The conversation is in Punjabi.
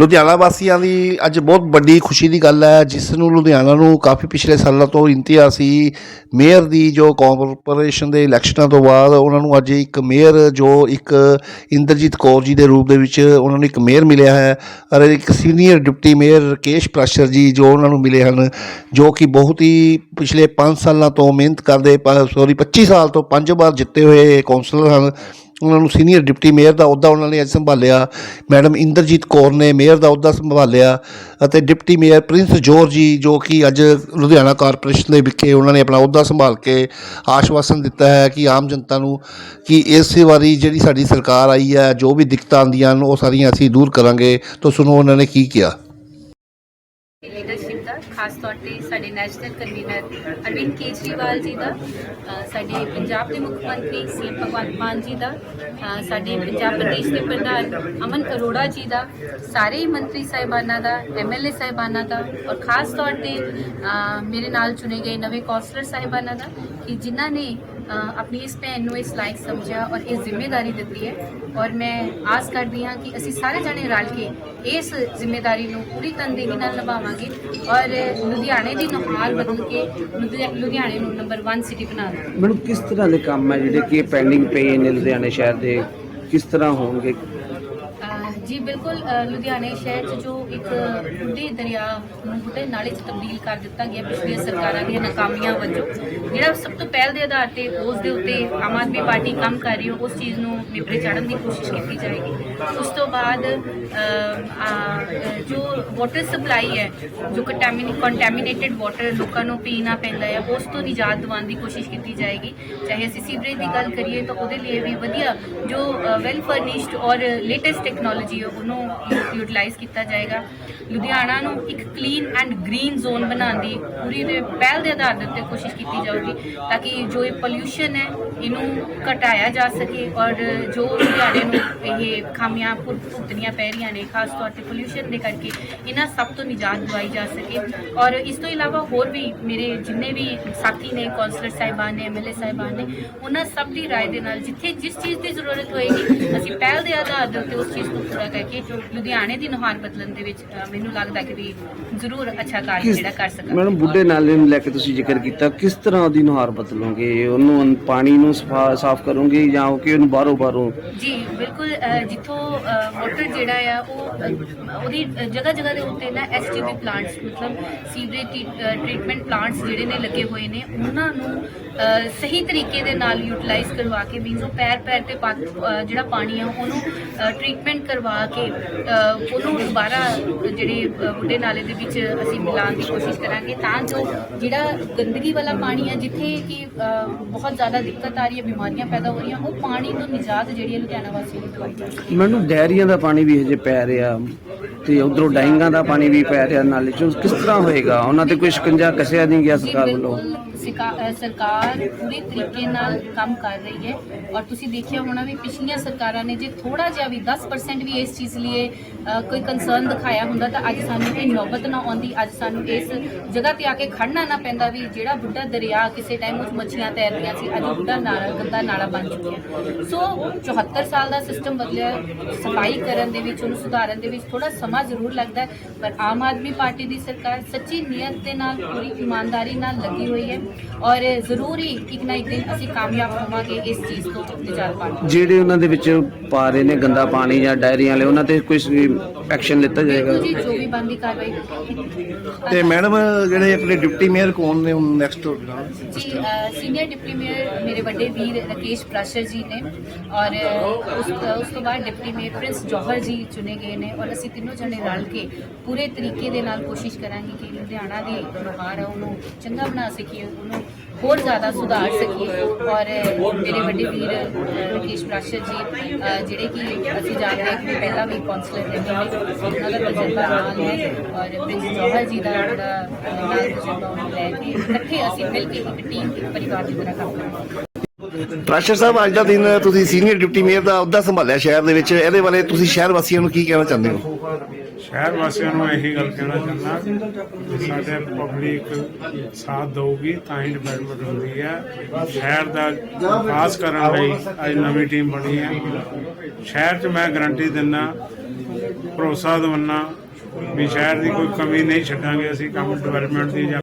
ਲੁਧਿਆਣਾ ਵਾਸੀਆਂ ਦੀ ਅੱਜ ਬਹੁਤ ਵੱਡੀ ਖੁਸ਼ੀ ਦੀ ਗੱਲ ਹੈ, ਜਿਸ ਨੂੰ ਲੁਧਿਆਣਾ ਨੂੰ ਕਾਫੀ ਪਿਛਲੇ ਸਾਲਾਂ ਤੋਂ ਇੰਤਿਹਾ ਸੀ। ਮੇਅਰ ਦੀ ਜੋ ਕਾਰਪੋਰੇਸ਼ਨ ਦੇ ਇਲੈਕਸ਼ਨਾਂ ਤੋਂ ਬਾਅਦ ਉਹਨਾਂ ਨੂੰ ਅੱਜ ਇੱਕ ਮੇਅਰ ਜੋ ਇੱਕ ਇੰਦਰਜੀਤ ਕੌਰ ਜੀ ਦੇ ਰੂਪ ਦੇ ਵਿੱਚ ਉਹਨਾਂ ਨੂੰ ਇੱਕ ਮੇਅਰ ਮਿਲਿਆ ਹੈ ਅਤੇ ਇੱਕ senior deputy mayor Rakesh Prashar ji ਜੋ ਉਹਨਾਂ ਨੂੰ ਮਿਲੇ ਹਨ, ਜੋ ਕਿ ਬਹੁਤ ਹੀ ਪਿਛਲੇ 5 ਸਾਲਾਂ ਤੋਂ ਮਿਹਨਤ ਕਰਦੇ ਸੌਰੀ 25 ਸਾਲ ਤੋਂ ਪੰਜ ਵਾਰ ਜਿੱਤੇ ਹੋਏ ਕੌਂਸਲਰ ਹਨ। ਉਹਨਾਂ ਨੂੰ ਸੀਨੀਅਰ ਡਿਪਟੀ ਮੇਅਰ ਦਾ ਅਹੁਦਾ ਉਹਨਾਂ ਨੇ ਅੱਜ ਸੰਭਾਲਿਆ, ਮੈਡਮ ਇੰਦਰਜੀਤ ਕੌਰ ਨੇ ਮੇਅਰ ਦਾ ਅਹੁਦਾ ਸੰਭਾਲਿਆ ਅਤੇ ਡਿਪਟੀ ਮੇਅਰ ਪ੍ਰਿੰਸ ਜੋਰ ਜੀ, ਜੋ ਕਿ ਅੱਜ ਲੁਧਿਆਣਾ ਕਾਰਪੋਰੇਸ਼ਨ ਦੇ ਵਿਖੇ ਉਹਨਾਂ ਨੇ ਆਪਣਾ ਅਹੁਦਾ ਸੰਭਾਲ ਕੇ ਆਸ਼ਵਾਸਨ ਦਿੱਤਾ ਹੈ ਕਿ ਆਮ ਜਨਤਾ ਨੂੰ ਕਿ ਇਸ ਵਾਰੀ ਜਿਹੜੀ ਸਾਡੀ ਸਰਕਾਰ ਆਈ ਹੈ, ਜੋ ਵੀ ਦਿੱਕਤਾਂ ਆਉਂਦੀਆਂ ਹਨ, ਉਹ ਸਾਰੀਆਂ ਅਸੀਂ ਦੂਰ ਕਰਾਂਗੇ। ਤਾਂ ਸੁਣੋ ਉਹਨਾਂ ਨੇ ਕੀ ਕਿਹਾ। ਦਾ, ਖਾਸ ਤੌਰ ਤੇ ਸਾਡੇ ਨੈਸ਼ਨਲ ਕਨਵੀਨਰ ਅਰਵਿੰਦ ਕੇਜਰੀਵਾਲ ਜੀ ਦਾ ਸਾਡੇ ਪੰਜਾਬ ਦੇ ਮੁੱਖ ਮੰਤਰੀ ਸੀ ਭਗਵੰਤ ਮਾਨ ਜੀ ਦਾ ਸਾਡੇ ਪੰਜਾਬ ਪ੍ਰਦੇਸ਼ ਦੇ ਪ੍ਰਧਾਨ ਅਮਨ ਅਰੋੜਾ ਜੀ ਦਾ, ਸਾਰੇ ਮੰਤਰੀ ਸਾਹਿਬਾਨਾਂ ਦਾ ਐਮਐਲਏ ਸਾਹਿਬਾਨਾਂ ਦਾ ਔਰ ਖਾਸ ਤੌਰ ਤੇ ਮੇਰੇ ਨਾਲ ਚੁਣੇ ਗਏ ਨਵੇਂ ਕੌਂਸਲਰ ਸਾਹਿਬਾਨਾਂ ਦਾ ਕਿ ਜਿਨ੍ਹਾਂ ਨੇ ਆਪਣੀ ਇਸ ਭੈਣ ਨੂੰ ਇਸ ਲਾਇਕ ਸਮਝਿਆ ਔਰ ਇਹ ਜ਼ਿੰਮੇਵਾਰੀ ਦਿੱਤੀ ਹੈ। ਔਰ ਮੈਂ ਆਸ ਕਰਦੀ ਹਾਂ ਕਿ ਅਸੀਂ ਸਾਰੇ ਜਣੇ ਰਲ ਕੇ ਇਸ ਜ਼ਿੰਮੇਵਾਰੀ ਨੂੰ ਪੂਰੀ ਤਨਦੇਹੀ ਨਾਲ ਨਿਭਾਵਾਂਗੇ ਔਰ ਲੁਧਿਆਣੇ ਦੀ ਨੁਹਾਰ ਬਦਲ ਕੇ ਲੁਧਿਆ- ਲੁਧਿਆਣੇ ਨੂੰ ਨੰਬਰ 1 ਸਿਟੀ ਬਣਾ ਦਾਂਗੇ ਮੈਨੂੰ ਕਿਸ ਤਰ੍ਹਾਂ ਦੇ ਕੰਮ ਹੈ ਜਿਹੜੇ ਕਿ ਪੈਂਡਿੰਗ ਪਏ ਨੇ ਲੁਧਿਆਣੇ ਸ਼ਹਿਰ ਦੇ? ਕਿਸ ਤਰ੍ਹਾਂ ਹੋਣਗੇ? ਜੀ, ਬਿਲਕੁਲ ਲੁਧਿਆਣੇ ਸ਼ਹਿਰ 'ਚ ਜੋ ਇੱਕ ਬੁੱਢੇ ਦਰਿਆ ਨੂੰ ਬੁੱਢੇ ਨਾਲੇ 'ਚ ਤਬਦੀਲ ਕਰ ਦਿੱਤਾ ਗਿਆ, ਪਿਛਲੀਆਂ ਸਰਕਾਰਾਂ ਦੀਆਂ ਨਾਕਾਮੀਆਂ ਵਜੋਂ, ਜਿਹੜਾ ਸਭ ਤੋਂ ਪਹਿਲ ਦੇ ਆਧਾਰ ਤੇ ਉਸ ਦੇ ਉੱਤੇ ਆਮ ਆਦਮੀ ਪਾਰਟੀ ਕੰਮ ਕਰ ਰਹੀ ਹੈ, ਉਸ ਚੀਜ਼ ਨੂੰ ਨਿਪਰੇ ਚੜਨ ਦੀ ਕੋਸ਼ਿਸ਼ ਕੀਤੀ ਜਾਏਗੀ। ਉਸ ਤੋਂ ਬਾਅਦ ਜੋ ਵਾਟਰ ਸਪਲਾਈ ਹੈ, ਜੋ ਕੰਟੈਮੀਨੇਟਡ ਵਾਟਰ ਲੋਕਾਂ ਨੂੰ ਪੀਣਾ ਪੈਂਦਾ ਹੈ, ਉਸ ਤੋਂ ਨਿਜਾਤ ਦਿਵਾਉਣ ਦੀ ਕੋਸ਼ਿਸ਼ ਕੀਤੀ ਜਾਏਗੀ। ਚਾਹੇ ਅਸੀਂ ਸੀਵਰੇਜ ਦੀ ਗੱਲ ਕਰੀਏ ਤਾਂ ਉਹਦੇ ਲਈ ਵੀ ਵਧੀਆ ਜੋ ਵੈਲ ਫਰਨਿਸ਼ਡ ਔਰ ਲੇਟੈਸਟ ਟੈਕਨੋਲੋਜੀ ਹੈ ਉਹਨੂੰ ਯੂਟਿਲਾਈਜ਼ ਕੀਤਾ ਜਾਏਗਾ ਲੁਧਿਆਣਾ ਨੂੰ ਇੱਕ ਕਲੀਨ ਐਂਡ ਗ੍ਰੀਨ ਜ਼ੋਨ ਬਣਾਉਣ ਦੀ ਪੂਰੀ ਦੇ ਪਹਿਲ ਦੇ ਆਧਾਰ ਦੇ ਉੱਤੇ ਕੋਸ਼ਿਸ਼ ਕੀਤੀ ਜਾਊਗੀ ਤਾਂ ਕਿ ਜੋ ਇਹ ਪੋਲਿਊਸ਼ਨ ਹੈ ਇਹਨੂੰ ਘਟਾਇਆ ਜਾ ਸਕੇ ਔਰ ਜੋ ਲੁਧਿਆਣੇ ਨੂੰ ਇਹ ਖਾਮੀਆਂ ਭੁ- ਭੁਗਤਣੀਆਂ ਪੈ ਰਹੀਆਂ ਨੇ ਖਾਸ ਤੌਰ ਤੇ ਪੋਲਿਊਸ਼ਨ ਦੇ ਕਰਕੇ ਇਹਨਾਂ ਸਭ ਤੋਂ ਨਿਜਾਤ ਦਿਵਾਈ ਜਾ ਸਕੇ ਔਰ ਇਸ ਤੋਂ ਇਲਾਵਾ ਹੋਰ ਵੀ ਮੇਰੇ ਜਿੰਨੇ ਵੀ ਸਾਥੀ ਨੇ ਕੌਂਸਲਰ ਸਾਹਿਬਾਨ ਨੇ ਐਮਐਲਏ ਸਾਹਿਬਾਨ ਨੇ ਉਹਨਾਂ ਸਭ ਦੀ رائے ਦੇ ਨਾਲ ਜਿੱਥੇ ਜਿਸ ਚੀਜ਼ ਦੀ ਜ਼ਰੂਰਤ ਹੋਏਗੀ ਅਸੀਂ ਪਹਿਲ ਦੇ ਆਧਾਰ ਦੇ ਉੱਤੇ ਉਸ ਚੀਜ਼ ਨੂੰ ਪੂਰਾ ਕਰਕੇ ਲੁਧਿਆਣੇ ਦੀ ਨੁਹਾਰ ਬਦਲਣ ਦੇ ਵਿੱਚ ਅ, ਮੈਨੂੰ ਲੱਗਦਾ ਕਿ ਵੀ ਜ਼ਰੂਰ ਅੱਛਾ ਕਾਰਜ ਜਿਹੜਾ ਕਰ ਸਕਾਂਗੇ ਮੈਡਮ ਬੁੱਢੇ ਨਾਲੇ ਨੂੰ ਲੈ ਕੇ ਤੁਸੀਂ ਜ਼ਿਕਰ ਕੀਤਾ ਕਿਸ ਤਰ੍ਹਾਂ ਉਹਦੀ ਨੁਹਾਰ ਬਦਲੋਗੇ? ਉਹਨੂੰ ਅਨ- ਪਾਣੀ ਨੂੰ ਸਫਾ- ਸਾਫ਼ ਕਰੋਗੇ ਜਾਂ ਉਹ ਕਿ ਉਹਨੂੰ ਬਾਹਰੋਂ ਬਾਹਰੋਂ? ਜੀ ਬਿਲਕੁਲ ਅ, ਜਿੱਥੋਂ ਵਾਟਰ ਜਿਹੜਾ ਆ ਉਹ ਅ, ਉਹਦੀ ਜਗ੍ਹਾ ਜਗ੍ਹਾ ਦੇ ਉੱਤੇ ਨਾ ਐਸਟੀਪੀ ਪਲਾਂਟਸ ਮਤਲਬ ਸੀਵਰੇਜ ਟ੍ਰੀਟਮੈਂਟ ਪਲਾਂਟਸ ਜਿਹੜੇ ਨੇ ਲੱਗੇ ਹੋਏ ਨੇ ਉਹਨਾਂ ਨੂੰ ਅ, ਸਹੀ ਤਰੀਕੇ ਦੇ ਨਾਲ ਯੂਟਿਲਾਈਜ਼ ਕਰਵਾ ਕੇ ਮੀਨਸ ਉਹ ਪੈਰ ਪੈਰ ਤੇ ਪਾ- ਅ, ਜਿਹੜਾ ਪਾਣੀ ਆ ਉਹਨੂੰ ਟ੍ਰੀਟਮੈਂਟ ਕਰਵਾ ਕੇ ਉਹਨੂੰ ਦੁਬਾਰਾ ਜਿਹੜੇ ਬੁੱਢੇ ਨਾਲੇ ਦੇ ਵਿੱਚ ਅਸੀਂ ਮਿਲਾਉਣ ਦੀ ਕੋਸ਼ਿਸ਼ ਕਰਾਂਗੇ। ਤਾਂ ਜੋ ਜਿਹੜਾ ਗੰਦਗੀ ਵਾਲਾ ਪਾਣੀ ਹੈ ਜਿੱਥੇ ਕਿ ਬਹੁਤ ਜ਼ਿਆਦਾ ਦਿੱਕਤ ਆ ਰਹੀ ਹੈ, ਬਿਮਾਰੀਆਂ ਪੈਦਾ ਹੋ ਰਹੀਆਂ, ਉਹ ਪਾਣੀ ਤੋਂ ਨਿਜਾਤ ਜਿਹੜੀ ਹੈ ਲੁਧਿਆਣਾ ਵਾਸੀਆਂ ਨੂੰ ਦਵਾਈ ਜਾ ਮੈਨੂੰ ਡੈਰੀਆਂ ਦਾ ਪਾਣੀ ਵੀ ਹਜੇ ਪੈ ਰਿਹਾ। ਤੇ ਉਧਰੋਂ ਡਾਈਂਗਾਂ ਦਾ ਪਾਣੀ ਵੀ ਪੈ ਰਿਹਾ ਨਾਲੇ ਚੋਂ ਕਿਸ ਤਰ੍ਹਾਂ ਹੋਏਗਾ? ਉਹਨਾਂ ਤੇ ਕੋਈ ਸ਼ਿਕੰਜਾ ਕੱਸਿਆ ਨਹੀਂ ਗਿਆ ਸਰਕਾਰ ਵੱਲੋਂ? ਬਿਲਕੁਲ ਸਰਕਾਰ ਪੂਰੇ ਤਰੀਕੇ ਨਾਲ ਕੰਮ ਕਰ ਰਹੀ ਹੈ ਔਰ ਤੁਸੀਂ ਦੇਖਿਆ ਹੋਣਾ ਵੀ ਪਿਛਲੀਆਂ ਸਰਕਾਰਾਂ ਨੇ ਜੇ ਥੋੜਾ ਜਿਹਾ ਵੀ 10% ਵੀ ਇਸ ਚੀਜ਼ ਲਈ ਕੋਈ ਕੰਸਰਨ ਦਿਖਾਇਆ ਹੁੰਦਾ ਤਾਂ ਅੱਜ ਸਾਨੂੰ ਕੋਈ ਨੌਬਤ ਨਾ ਆਉਂਦੀ। ਅੱਜ ਸਾਨੂੰ ਇਸ ਜਗ੍ਹਾ ਤੇ ਆ ਕੇ ਖੜਨਾ ਨਾ ਪੈਂਦਾ ਵੀ ਜਿਹੜਾ ਬੁੱਢਾ ਦਰਿਆ ਕਿਸੇ ਟਾਈਮ ਉਸ ਮੱਛੀਆਂ ਤੈਰਦੀਆਂ ਸੀ, ਅੱਜ ਬੁੱਢਾ ਨਾਲਾ ਗੰਦਾ ਨਾਲਾ ਬਣ ਚੁੱਕਿਆ ਸੋ 74 ਸਾਲ ਦਾ ਸਿਸਟਮ ਬਦਲਿਆ, ਸਫ਼ਾਈ ਕਰਨ ਦੇ ਵਿੱਚ, ਉਹਨੂੰ ਸੁਧਾਰਨ ਦੇ ਵਿੱਚ ਥੋੜਾ ਸਮਾਂ ਜ਼ਰੂਰ ਲੱਗਦਾ ਹੈ ਪਰ ਆਮ ਆਦਮੀ ਪਾਰਟੀ ਦੀ ਸਰਕਾਰ ਸੱਚੀ ਨੀਅਤ ਦੇ ਨਾਲ ਪੂਰੀ ਇਮਾਨਦਾਰੀ ਨਾਲ ਲੱਗੀ ਹੋਈ ਹੈ ਔਰ ਜ਼ਰੂਰ ਇੱਕ ਨਾ ਇੱਕ ਦਿਨ ਅਸੀਂ ਕਾਮਯਾਬ ਹੋਵਾਂਗੇ ਇਸ ਚੀਜ਼ ਤੋਂ ਪਾਉਣ ਵਿੱਚ। ਜਿਹੜੇ ਉਹਨਾਂ ਦੇ ਵਿੱਚ ਪਾ ਰਹੇ ਨੇ ਗੰਦਾ ਪਾਣੀ ਜਾਂ ਡਾਇਰੀਆਂ ਵਾਲੇ ਉਹਨਾਂ ਤੇ ਕੋਈ ਐਕਸ਼ਨ ਲਿੱਤਾ ਜਾਏਗਾ ਜੀ ਜੋ ਵੀ ਬੰਦੀ ਕਾਰਵਾਈ ਤੇ ਮੈਡਮ ਜਿਹੜੇ ਆਪਣੇ ਡਿਪਟੀ ਮੇਅਰ ਕੌਣ ਨੇ ਹੁਣ ਨੈਕਸਟ ਜੀ ਸੀਨੀਅਰ ਡਿਪਟੀ ਮੇਅਰ ਮੇਰੇ ਵੱਡੇ ਵੀਰ ਰਕੇਸ਼ ਪ੍ਰਾਸ਼ਰ ਜੀ ਨੇ ਔਰ ਉਸ ਤੋਂ ਬਾਅਦ ਡਿਪਟੀ ਮੇਅਰ ਪ੍ਰਿੰਸ ਜੌਹਰ ਜੀ ਚੁਣੇ ਗਏ ਨੇ ਔਰ ਅਸੀਂ ਤਿੰਨੋਂ ਜਣੇ ਰਲ ਕੇ ਪੂਰੇ ਤਰੀਕੇ ਦੇ ਨਾਲ ਕੋਸ਼ਿਸ਼ ਕਰਾਂਗੇ ਕਿ ਲੁਧਿਆਣਾ ਦੀ ਨੁਹਾਰ ਹੈ ਉਹਨੂੰ ਚੰਗਾ ਬਣਾ ਸਕੀਏ ਉਹਨੂੰ ਹੋਰ ਜ਼ਿਆਦਾ ਸੁਧਾਰ ਸਕੀਏ। ਔਰ ਮੇਰੇ ਵੱਡੇ ਵੀਰ ਅ, ਰਕੇਸ਼ ਪ੍ਰਾਸ਼ਰ ਜੀ ਜਿਹੜੇ ਕਿ ਅਸੀਂ ਜਾਣਦੇ ਹਾਂ ਕਿ ਪਹਿਲਾਂ ਵੀ ਕਾਉਂਸਲਰ ਰਹੇ ਨੇ ਉਹਨਾਂ ਦਾ ਤਜਰਬਾ ਨਾਲ ਹੈ ਔਰ ਪ੍ਰਿੰਸ ਜੌਹਰ ਜੀ ਦਾ ਜਿਹੜਾ ਅ, ਨਾਲ ਤਜਰਬਾ ਉਹਨੂੰ ਲੈ ਕੇ ਇਕੱਠੇ ਅਸੀਂ ਮਿਲ ਕੇ ਇੱਕ ਟੀਮ ਇੱਕ ਪਰਿਵਾਰ ਦੀ ਤਰ੍ਹਾਂ ਕੰਮ ਕਰਾਂਗੇ। ਪ੍ਰਾਸ਼ਰ ਸਾਹਿਬ, ਅੱਜ ਦਾ ਦਿਨ, ਤੁਸੀਂ ਸੀਨੀਅਰ ਡਿਪਟੀ ਮੇਅਰ ਦਾ ਅਹੁਦਾ ਸੰਭਾਲਿਆ ਸ਼ਹਿਰ ਦੇ ਵਿੱਚ। ਇਹਦੇ ਬਾਰੇ ਤੁਸੀਂ ਸ਼ਹਿਰ ਵਾਸੀਆਂ ਨੂੰ ਕੀ ਕਹਿਣਾ ਚਾਹੁੰਦੇ ਹੋ? ਸ਼ਹਿਰ ਵਾਸੀਆਂ ਨੂੰ ਇਹੀ ਗੱਲ ਕਹਿਣਾ ਚਾਹੁੰਦਾ ਕਿ ਸਾਡੇ ਪਬਲਿਕ ਸਾਥ ਦੇਊਗੀ, ਤਾਂ ਹੀ ਡਿਵੈਲਪਮੈਂਟ ਹੁੰਦੀ ਹੈ। ਸ਼ਹਿਰ ਦਾ ਵਿਕਾਸ ਕਰਨ ਲਈ ਅੱਜ ਨਵੀਂ ਟੀਮ ਬਣੀ ਹੈ। ਸ਼ਹਿਰ 'ਚ ਮੈਂ ਗਰੰਟੀ ਦਿੰਦਾ, ਭਰੋਸਾ ਦਵਾਨਾ ਵੀ ਸ਼ਹਿਰ ਦੀ ਕੋਈ ਕਮੀ ਨਹੀਂ ਛੱਡਾਂਗੇ ਅਸੀਂ ਕੰਮ ਡਿਵੈਲਪਮੈਂਟ ਦੀ ਜਾਂ